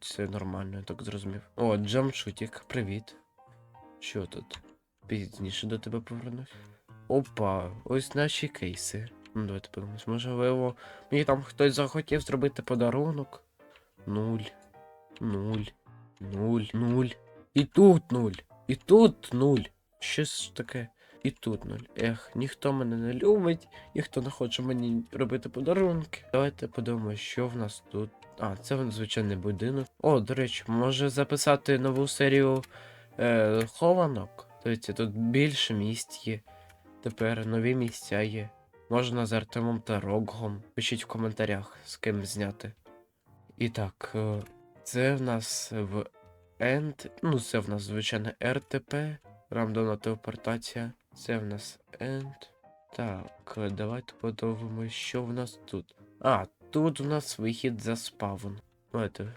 Це нормально, я так зрозумів. О, джамшутік, привіт. Що тут? Пізніше до тебе повернусь. Опа, ось наші кейси. Ну, давайте подивимось. Можливо, мені там хтось захотів зробити подарунок. Нуль. Нуль. Нуль. Нуль. І тут нуль. І тут нуль. Що ж таке? І тут нуль. Ех, ніхто мене не любить, ніхто не хоче мені робити подарунки. Давайте подивимося, що в нас тут. А, це звичайний будинок. О, до речі, може записати нову серію е, хованок. Дивіться, тут більше місць є. Тепер нові місця є. Можна з Артемом та Рогом. Пишіть в коментарях, з ким зняти. І так, е, це в нас в End. Ну, це в нас звичайно РТП. Рандомна телепортація. Це в нас End. Так, давайте подивимось, що в нас тут. А, тут у нас вихід за спавн. Давайте